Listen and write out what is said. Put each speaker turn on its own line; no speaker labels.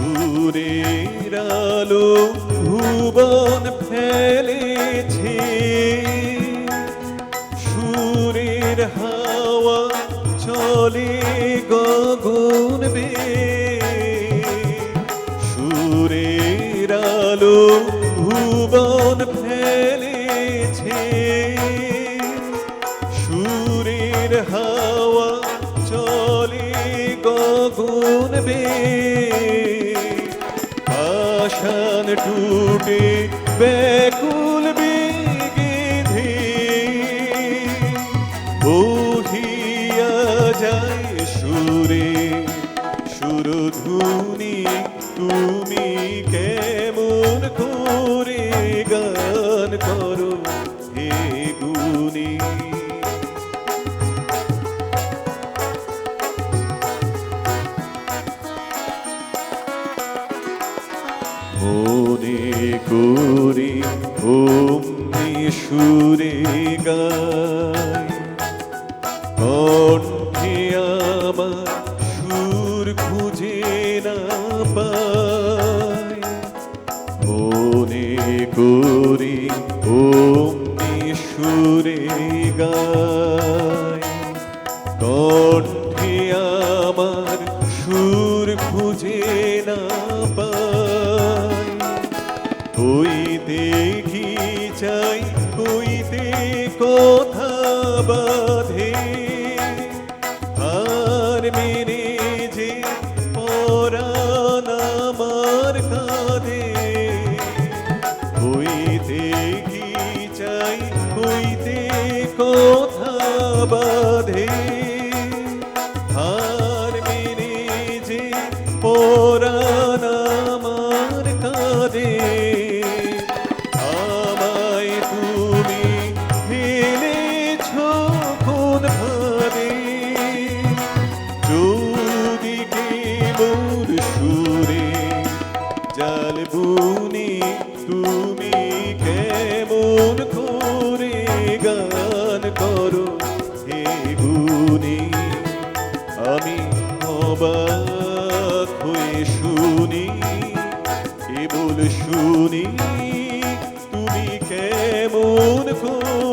সুরের আলো ভুবন ফেলেছে। সুরের হাওয়া চলে গগন বে সুরের আলো ভুবন ফেলেছে। সুরের হাওয়া চলে গগন বে টুটে ব্যাকুল বেগে ধে বহিয়া যায় সুরে সুরধুনি তুমি কেমন মনে করি অমনি সুরে গায়। কণ্ঠে আমার সুর খুঁজে না পায়। মনে করি অমনি সুরে গায়। কণ্ঠে আমার সুর খুঁজে না চাই কইতে কথা বাঁধে। আর মেরে যে পরাণ আমার কাঁধে। কইতে কি চাই কইতে কথা বাঁধে। হার মেরে যে পরাণ আমার কাঁধে। জাল বুনি, তুমি কেমন করে গান করো হে গুণী? আমি অবাক হয়ে শুনি কেবল শুনি, তুমি কেমন করে